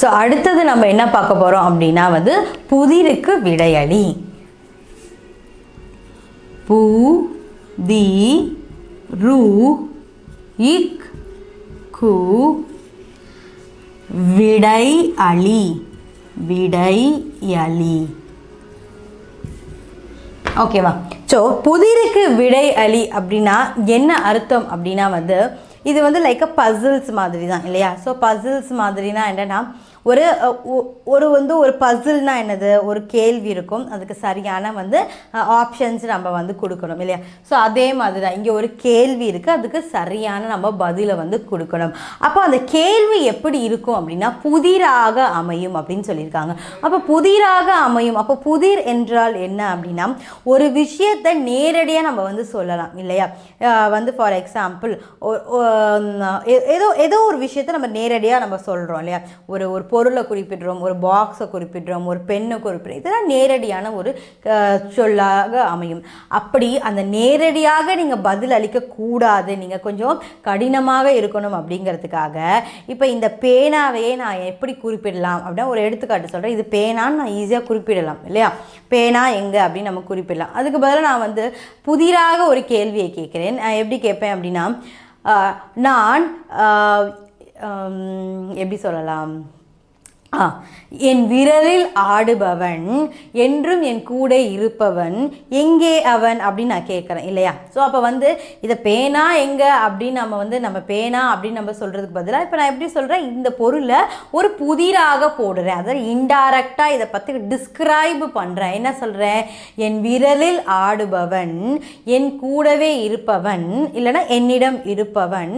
So அடுத்தது நம்ம என்ன பார்க்க போகிறோம் அப்படின்னா வந்து புதிருக்கு விடையளி. பு தி ரு இக் கு விடை அளி விடை அளி ஓகேவா ஸோ புதிருக்கு விடை அளி அப்படின்னா என்ன அர்த்தம் அப்படின்னா வந்து இது வந்து லைக் அ பசில்ஸ் மாதிரி தான் இல்லையா? ஸோ பசில்ஸ் மாதிரினா என்னென்னா ஒரு ஒ- ஒரு வந்து ஒரு பசில்னால் என்னது? ஒரு கேள்வி இருக்கும். அதுக்கு சரியான வந்து ஆப்ஷன்ஸ் நம்ம வந்து கொடுக்கணும் இல்லையா? ஸோ அதே மாதிரி தான் இங்கே ஒரு கேள்வி இருக்குது அதுக்கு சரியான நம்ம பதிலை வந்து கொடுக்கணும். அப்போ அந்த கேள்வி எப்படி இருக்கும் அப்படின்னா புதிராக அமையும் அப்படின்னு சொல்லியிருக்காங்க. அப்போ புதிராக அமையும். அப்போ புதிர் என்றால் என்ன அப்படின்னா ஒரு விஷயத்தை நேரடியாக நம்ம வந்து சொல்லலாம் இல்லையா? வந்து ஃபார் எக்ஸாம்பிள் ஏதோ ஏதோ ஒரு விஷயத்தை நம்ம நேரடியாக நம்ம சொல்கிறோம் இல்லையா? ஒரு ஒரு பொருளை குறிப்பிடுறோம் ஒரு பாக்ஸை குறிப்பிடுறோம் ஒரு பெண்ணை குறிப்பிடுறோம். இதெல்லாம் நேரடியான ஒரு சொல்லாக அமையும். அப்படி அந்த நேரடியாக நீங்கள் பதில் அளிக்கக்கூடாது நீங்கள் கொஞ்சம் கடினமாக இருக்கணும் அப்படிங்கிறதுக்காக இப்போ இந்த பேனாவையே நான் எப்படி குறிப்பிடலாம்? அப்படின்னா ஒரு எடுத்துக்காட்டு சொல்கிறேன் இது பேனான்னு நான் ஈஸியாக குறிப்பிடலாம் இல்லையா? பேனா எங்கே அப்படின்னு நம்ம குறிப்பிடலாம். அதுக்கு பதிலாக நான் வந்து புதிராக ஒரு கேள்வியை கேட்குறேன். நான் எப்படி கேட்பேன் அப்படின்னா நான் எப்படி சொல்லலாம்? என் விரலில் ஆடுபவன் என்றும் என் கூட இருப்பவன் எங்கே அவன் அப்படின்னு நான் கேட்குறேன் இல்லையா? ஸோ அப்போ வந்து இதை பேனா எங்கே அப்படின்னு நம்ம வந்து நம்ம பேனா அப்படின்னு நம்ம சொல்கிறதுக்கு பதிலாக இப்போ நான் எப்படி சொல்கிறேன் இந்த பொருளை ஒரு புதிராக போடுறேன். அதாவது இன்டைரக்டாக இதை பற்றி டிஸ்கிரைப் பண்ணுறேன் என்ன சொல்கிறேன் என் விரலில் ஆடுபவன் என் கூடவே இருப்பவன் இல்லைன்னா என்னிடம் இருப்பவன்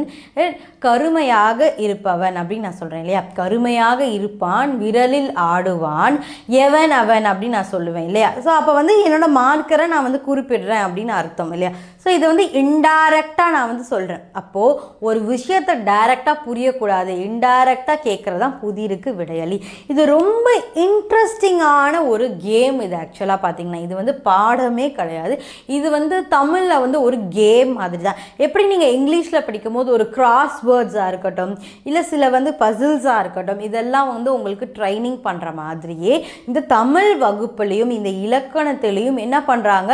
கருமையாக இருப்பவன் அப்படின்னு நான் சொல்கிறேன் இல்லையா? கருமையாக இருப்பான் விரலில் ஆடுவான் எவன் அவன் அப்படின்னு நான் சொல்லுவேன் இல்லையா? ஸோ அப்போ வந்து என்னோட மார்க்கரை நான் வந்து குறிப்பிடுறேன் அப்படின்னு அர்த்தம் இல்லையா? ஸோ இது வந்து இன்டைரக்டாக நான் வந்து சொல்கிறேன் அப்போது ஒரு விஷயத்தை டைரெக்டாக புரியக்கூடாது இன்டைரக்டாக கேட்குறது தான் புதிருக்கு விடையளி இது ரொம்ப இன்ட்ரெஸ்டிங்கான ஒரு கேம் இது ஆக்சுவலாக பார்த்தீங்கன்னா இது வந்து பாடமே கிடையாது. இது வந்து தமிழில் வந்து ஒரு கேம் மாதிரி தான் எப்படி நீங்கள் இங்கிலீஷில் படிக்கும்போது ஒரு கிராஸ் வேர்ட்ஸாக இருக்கட்டும் இல்லை சில வந்து பசில்ஸாக இருக்கட்டும் இதெல்லாம் வந்து உங்களுக்கு ட்ரைனிங் பண்ணுற மாதிரியே இந்த தமிழ் வகுப்புலேயும் இந்த இலக்கணத்திலையும் என்ன பண்ணுறாங்க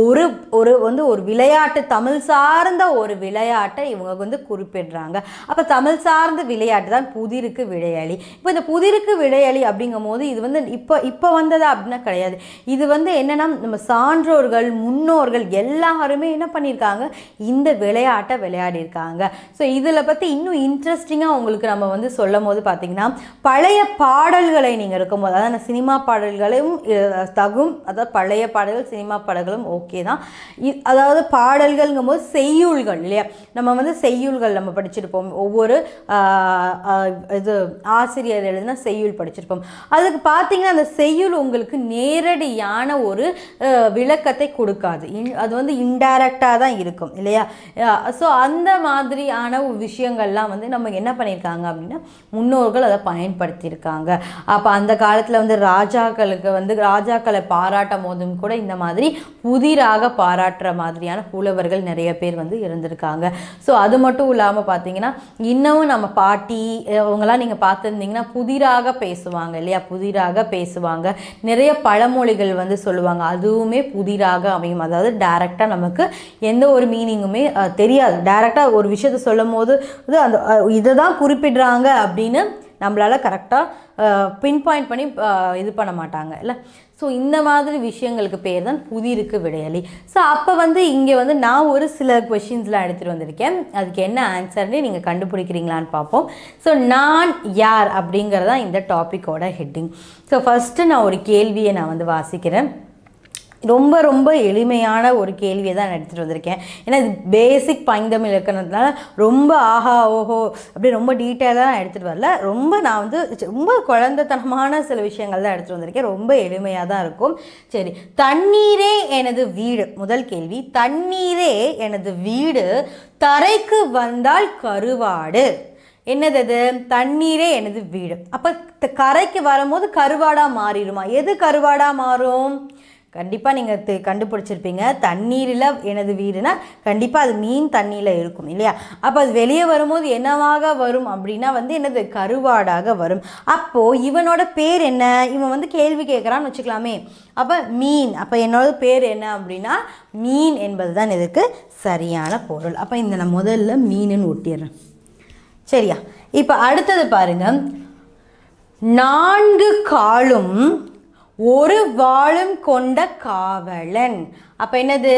ஒரு ஒரு வந்து ஒரு விளையாட்டு தமிழ் சார்ந்த ஒரு விளையாட்டை இவங்க வந்து குறிப்பிடுறாங்க. அப்போ தமிழ் சார்ந்த விளையாட்டு தான் புதிருக்கு விளையாளி இப்போ இந்த புதிருக்கு விளையாளி அப்படிங்கும் போது இது வந்து இப்போ இப்போ வந்ததா அப்படின்னா கிடையாது. இது வந்து என்னென்னா நம்ம சான்றோர்கள் முன்னோர்கள் எல்லாருமே என்ன பண்ணியிருக்காங்க? இந்த விளையாட்டை விளையாடியிருக்காங்க. ஸோ இதில் பற்றி இன்னும் இன்ட்ரெஸ்டிங்காக உங்களுக்கு நம்ம வந்து சொல்லும் போது பார்த்தீங்கன்னா பழைய பாடல்களை நீங்கள் இருக்கும்போது அதாவது அந்த சினிமா பாடல்களையும் தகும் அதாவது பழைய பாடல்கள் சினிமா பாடல்களும் ஓகே தான். இ- அதாவது பாடல்கள்ங்கும் போது செய்யுள்கள் இல்லையா? நம்ம வந்து செய்யுள்கள் நம்ம படிச்சிருப்போம். ஒவ்வொரு இது ஆசிரியர் எழுதின செய்யுள் படிச்சிருப்போம். அதுக்கு பார்த்தீங்கன்னா அந்த செய்யுள் உங்களுக்கு நேரடியான ஒரு விளக்கத்தை கொடுக்காது. இன்- அது வந்து இன்டைரக்டாக தான் இருக்கும் இல்லையா? ஸோ அந்த மாதிரியான விஷயங்கள்லாம் வந்து நம்ம என்ன பண்ணியிருக்காங்க அப்படின்னா முன்னோர்கள் அதை பயன்படுத்தியிருக்காங்க அப்போ அந்த காலத்தில் வந்து ராஜாக்களுக்கு வந்து ராஜாக்களை பாராட்டும் போதும் கூட இந்த மாதிரி புதிராக பாராட்டுற மாதிரியான புலவர்கள் நிறைய பேர் வந்து இருந்திருக்காங்க. ஸோ அது மட்டும் இல்லாமல் பார்த்தீங்கன்னா இன்னமும் நம்ம பாட்டி அவங்களாம் நீங்கள் பார்த்துருந்தீங்கன்னா புதிராக பேசுவாங்க இல்லையா? புதிராக பேசுவாங்க. நிறைய பழமொழிகள் வந்து சொல்லுவாங்க. அதுவுமே புதிராக அமையும். அதாவது டைரெக்டாக நமக்கு எந்த ஒரு மீனிங்குமே தெரியாது. டைரெக்டாக ஒரு விஷயத்த சொல்லும் போது அந்த இதை தான் குறிப்பிடுறாங்க அப்படின்னு நம்மளால் கரெக்டாக பின் பாயிண்ட் பண்ணி இது பண்ண மாட்டாங்க இல்லை? ஸோ இந்த மாதிரி விஷயங்களுக்கு பேர் தான் புதிருக்கு விடையலி. ஸோ அப்போ வந்து இங்கே வந்து நான் ஒரு சில கொஷின்ஸ்லாம் எடுத்துகிட்டு வந்திருக்கேன். அதுக்கு என்ன ஆன்சர்னு நீங்கள் கண்டுபிடிக்கிறீங்களான்னு பார்ப்போம். ஸோ நான் யார் அப்படிங்கிறதான் இந்த டாப்பிக்கோட ஹெட்டிங் ஸோ ஃபஸ்ட்டு நான் ஒரு கேள்வியை நான் வந்து வாசிக்கிறேன். ரொம்ப ரொம்ப எளிமையான ஒரு கேள்வியை தான் நான் எடுத்துகிட்டு வந்திருக்கேன். ஏன்னா இது பேசிக் பைந்தமிழ் இலக்கணத்தினால ரொம்ப ஆஹா ஓஹோ அப்படி ரொம்ப டீட்டெயிலாக நான் எடுத்துகிட்டு வரல. ரொம்ப நான் வந்து ரொம்ப குழந்தைத்தனமான சில விஷயங்கள் தான் எடுத்துகிட்டு வந்திருக்கேன். ரொம்ப எளிமையாக தான் இருக்கும். சரி தண்ணீரே எனது வீடு. முதல் கேள்வி தண்ணீரே எனது வீடு தரைக்கு வந்தால் கருவாடு. என்னது அது? தண்ணீரே எனது வீடு. அப்போ கரைக்கு வரும்போது கருவாடாக மாறிடுமா? எது கருவாடாக மாறும்? கண்டிப்பாக நீங்கள் கண்டுபிடிச்சிருப்பீங்க. தண்ணீரில் எனது வீடுனா கண்டிப்பாக அது மீன் தண்ணியில் இருக்கும் இல்லையா? அப்போ அது வெளியே வரும்போது என்னவாக வரும் அப்படின்னா வந்து என்னது கருவாடாக வரும். அப்போது இவனோட பேர் என்ன? இவன் வந்து கேள்வி கேட்குறான்னு வச்சுக்கலாமே. அப்போ மீன் அப்போ என்னோட பேர் என்ன அப்படின்னா மீன் என்பது தான் இதுக்கு சரியான பொருள். அப்போ இந்த நான் முதல்ல மீனுன்னு ஒட்டிடுறேன். சரியா? இப்போ அடுத்தது பாருங்க. நான்கு காலும் ஒரு வாழும் கொண்ட காவலன். அப்போ என்னது?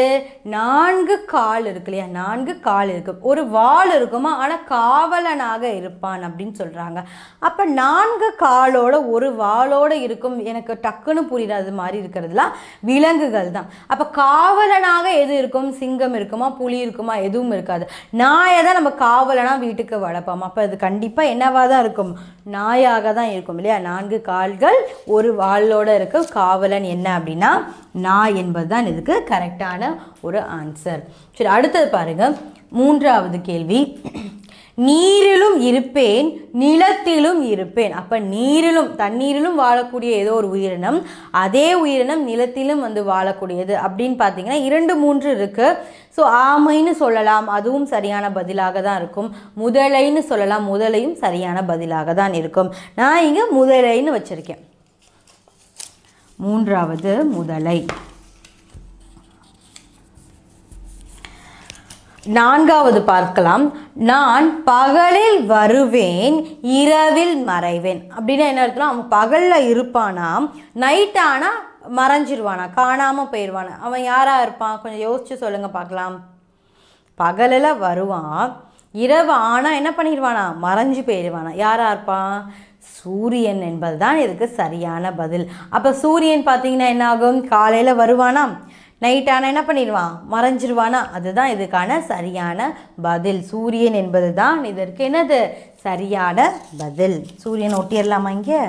நான்கு கால் இருக்கு இல்லையா? நான்கு கால் இருக்குது ஒரு வாள் இருக்குமா? ஆனால் காவலனாக இருப்பான் அப்படின்னு சொல்கிறாங்க அப்போ நான்கு காலோட ஒரு வாளோட இருக்கும். எனக்கு டக்குன்னு புரியாது. மாதிரி இருக்கிறதுலாம் விலங்குகள் தான். அப்போ காவலனாக எது இருக்கும்? சிங்கம் இருக்குமா? புலி இருக்குமா? எதுவும் இருக்காது. நாயை தான் நம்ம காவலனாக வீட்டுக்கு வளர்ப்போம். அப்போ அது கண்டிப்பாக என்னவாக தான் இருக்கும்? நாயாக தான் இருக்கும் இல்லையா? நான்கு கால்கள் ஒரு வாளோட இருக்க. காவலன் என்ன அப்படின்னா நாய் என்பது தான் இதுக்கு கரெக்டான ஒரு ஆன்சர் சரி அடுத்தது பாருங்க. மூன்றாவது கேள்வி. நீரிலும் இருப்பேன் நிலத்திலும் இருப்பேன். அப்போ நீரிலும் தண்ணீரிலும் வாழக்கூடிய ஏதோ ஒரு உயிரினம் அதே உயிரினம் நிலத்திலும் வந்து வாழக்கூடியது அப்படின்னு பார்த்தீங்கன்னா இரண்டு மூன்று இருக்கு. ஸோ ஆமைன்னு சொல்லலாம். அதுவும் சரியான பதிலாக தான் இருக்கும். முதலைன்னு சொல்லலாம். முதலையும் சரியான பதிலாக தான் இருக்கும். நான் இங்கே முதலைன்னு வச்சிருக்கேன். மூன்றாவது முதலை. நான்காவது பார்க்கலாம். நான் பகலில் வருவேன் இரவில் மறைவேன். அப்படின்னா என்ன அர்த்தம் அவன் பகலில் இருப்பானா நைட் ஆனால் மறைஞ்சிருவானா காணாமல் போயிடுவானா அவன் யாராக இருப்பான்? கொஞ்சம் யோசிச்சு சொல்லுங்க பார்க்கலாம். பகலில் வருவான் இரவு ஆனால் என்ன பண்ணிடுவானா மறைஞ்சு போயிடுவானா யாராக இருப்பான்? சூரியன் என்பது தான் இதுக்கு சரியான பதில். அப்போ சூரியன் பார்த்தீங்கன்னா என்ன ஆகும்? காலையில் வருவானா? நைட் ஆனால் என்ன பண்ணிடுவான்? மறைஞ்சிருவானா? அதுதான் இதுக்கான சரியான பதில். சூரியன் என்பது தான் இதற்கு என்னது? சரியான பதில். சூரியன் ஒட்டிடலாமா இங்கே?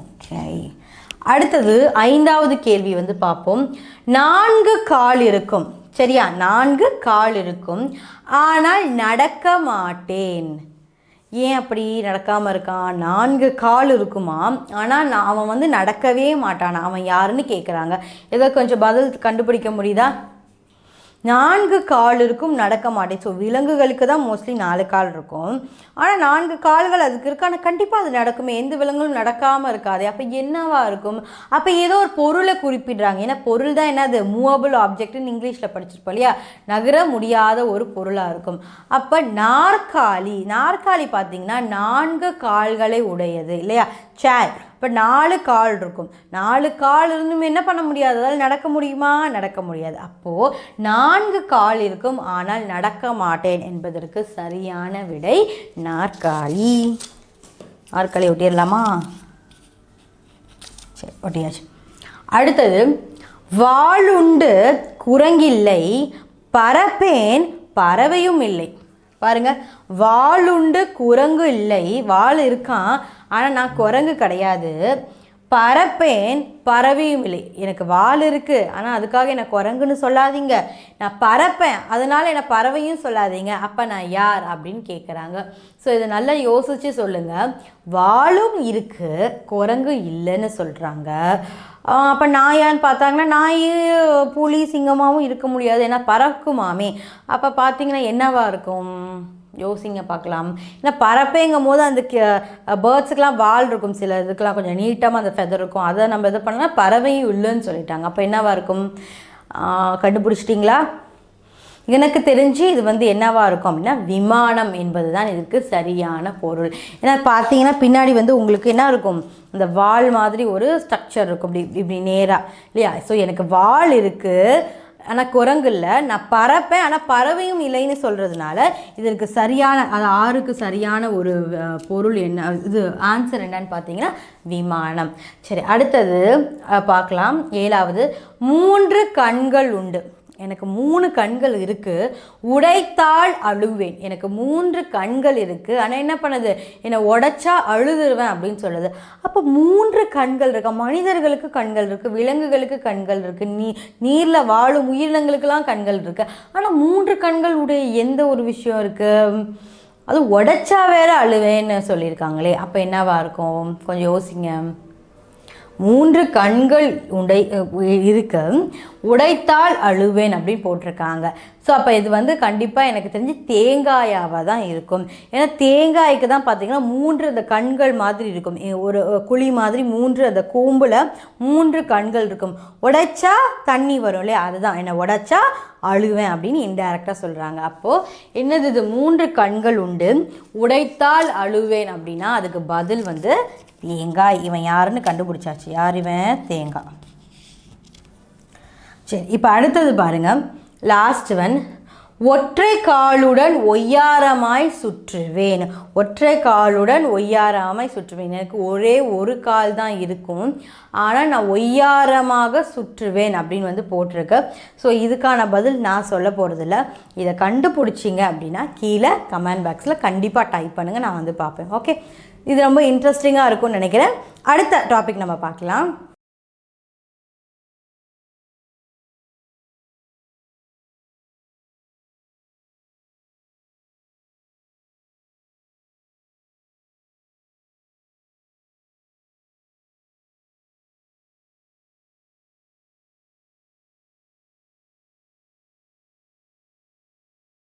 ஓகே அடுத்தது ஐந்தாவது கேள்வி வந்து பார்ப்போம். நான்கு கால் இருக்கும். சரியா? நான்கு கால் இருக்கும். ஆனால் நடக்க மாட்டேன். ஏன் அப்படி நடக்காமல் இருக்கான்? நான்கு கால் இருக்குமா? ஆனால் நான் அவன் வந்து நடக்கவே மாட்டான். அவன் யாருன்னு கேட்குறாங்க ஏதோ கொஞ்சம் பதில் கண்டுபிடிக்க முடியுதா? நான்கு கால் இருக்கும் நடக்க மாட்டேன். ஸோ விலங்குகளுக்கு தான் மோஸ்ட்லி நாலு கால் இருக்கும். ஆனால் நான்கு கால்கள் அதுக்கு இருக்கு. ஆனால் கண்டிப்பாக அது நடக்குமே. எந்த விலங்குகளும் நடக்காமல் இருக்காது. அப்போ என்னவாக இருக்கும்? அப்போ ஏதோ ஒரு பொருளை குறிப்பிடுறாங்க. ஏன்னா பொருள் தான் என்னது? மூவபிள் ஆப்ஜெக்ட்னு இங்கிலீஷில் படிச்சிருப்போம் இல்லையா? நகர முடியாத ஒரு பொருளாக இருக்கும். அப்போ நாற்காலி நாற்காலி பார்த்தீங்கன்னா நான்கு கால்களை உடையது இல்லையா? சேர் இப்போ நாலு கால் இருக்கும். நாலு கால் இருந்தும் என்ன பண்ண முடியாது? அதால் நடக்க முடியுமா? நடக்க முடியாது. அப்போது நான்கு கால் இருக்கும். ஆனால் நடக்க மாட்டேன் என்பதற்கு சரியான விடை நாற்காலி. நாற்காலி ஒட்டிடலாமா? சரி ஒட்டியாச்சு. அடுத்தது வாளுண்டு குரங்கில்லை பறப்பேன் பறவையும் இல்லை. பாருங்க வாளுண்டு குரங்கு இல்லை. வாள் இருக்கான் ஆனால் நான் குரங்கு கிடையாது. பறப்பேன் பறவையும் இல்லை. எனக்கு வால் இருக்குது ஆனால் அதுக்காக என்னை குரங்குன்னு சொல்லாதீங்க. நான் பறப்பேன். அதனால என்னை பறவையும் சொல்லாதீங்க. அப்போ நான் யார் அப்படின்னு கேட்குறாங்க ஸோ இதை நல்லா யோசித்து சொல்லுங்கள் வாளும் இருக்குது குரங்கு இல்லைன்னு சொல்கிறாங்க அப்போ நாயான்னு பார்த்தாங்கன்னா நாய் புலி சிங்கமாகவும் இருக்க முடியாது. ஏன்னா பறக்குமாமே. அப்போ பார்த்தீங்கன்னா என்னவாக இருக்கும்? யோசிங்க பார்க்கலாம். ஏன்னா பறப்பேங்கும் போது அந்த பேர்ட்ஸுக்கெலாம் வால் இருக்கும். சில இதுக்கெலாம் கொஞ்சம் நீட்டமாக அந்த ஃபெதர் இருக்கும். அதை நம்ம இது பண்ணால் பறவையும் இல்லைன்னு சொல்லிட்டாங்க. அப்போ என்னவாக இருக்கும்? கண்டுபிடிச்சிட்டிங்களா? எனக்கு தெரிஞ்சு இது வந்து என்னவாக இருக்கும் அப்படின்னா விமானம் என்பது தான் இதுக்கு சரியான பொருள். ஏன்னா பார்த்தீங்கன்னா பின்னாடி வந்து உங்களுக்கு என்ன இருக்கும்? இந்த வால் மாதிரி ஒரு ஸ்ட்ரக்சர் இருக்கும். இப்படி இப்படி நேராக இல்லையா? ஸோ எனக்கு வால் இருக்குது ஆனால் குரங்கு இல்லை. நான் பறப்பேன் ஆனால் பறவையும் இல்லைன்னு சொல்கிறதுனால இதற்கு சரியான அது ஆறுக்கு சரியான ஒரு பொருள் என்ன இது ஆன்சர் என்னன்னு பார்த்தீங்கன்னா விமானம். சரி அடுத்தது பார்க்கலாம். ஏழாவது மூன்று கண்கள் உண்டு. எனக்கு மூணு கண்கள் இருக்குது உடைத்தால் அழுவேன். எனக்கு மூன்று கண்கள் இருக்குது ஆனால் என்ன பண்ணுது? என்னை உடைச்சா அழுதுருவேன் அப்படின்னு சொல்லுது. அப்போ மூன்று கண்கள் இருக்கா? மனிதர்களுக்கு கண்கள் இருக்குது விலங்குகளுக்கு கண்கள் இருக்குது நீ நீரில் வாழும் உயிரினங்களுக்கெல்லாம் கண்கள் இருக்குது ஆனால் மூன்று கண்கள் உடைய எந்த ஒரு விஷயம் இருக்குது அது உடைச்சா வேற அழுவேன்னு சொல்லியிருக்காங்களே. அப்போ என்னவா இருக்கும்? கொஞ்சம் யோசிங்க. மூன்று கண்கள் உடை இருக்க. உடைத்தால் அழுவேன் அப்படின்னு போட்டிருக்காங்க. ஸோ அப்போ இது வந்து கண்டிப்பாக எனக்கு தெரிஞ்சு தேங்காயாவாக தான் இருக்கும். ஏன்னா தேங்காய்க்கு தான் பார்த்தீங்கன்னா மூன்று அந்த கண்கள் மாதிரி இருக்கும். ஒரு குழி மாதிரி மூன்று அந்த கூம்பில் மூன்று கண்கள் இருக்கும். உடைச்சா தண்ணி வரும் இல்லையா? அதுதான். என்ன உடைச்சா அழுவேன் அப்படின்னு இன்டைரக்டாக சொல்கிறாங்க அப்போது என்னது இது? மூன்று கண்கள் உண்டு. உடைத்தால் அழுவேன் அப்படின்னா அதுக்கு பதில் வந்து தேங்காய். இவன் யாருன்னு கண்டுபிடிச்சாச்சு? யார் இவன்? தேங்காய். சரி இப்போ அடுத்தது பாருங்கள் லாஸ்ட் ஒன் ஒற்றை காலுடன் ஒய்யாரமாய் சுற்றுவேன். ஒற்றை காலுடன் ஒய்யாரமாய் சுற்றுவேன். எனக்கு ஒரே ஒரு கால் தான் இருக்கும். ஆனால் நான் ஒய்யாரமாக சுற்றுவேன் அப்படின்னு வந்து போட்டிருக்கு. ஸோ இதுக்கான பதில் நான் சொல்ல போகிறதில்ல இதை கண்டுபிடிச்சிங்க அப்படின்னா கீழே கமெண்ட் பாக்ஸில் கண்டிப்பாக டைப் பண்ணுங்கள் நான் வந்து பார்ப்பேன். ஓகே இது ரொம்ப இன்ட்ரெஸ்டிங்காக இருக்கும்னு நினைக்கிறேன். அடுத்த டாபிக் நம்ம பார்க்கலாம்.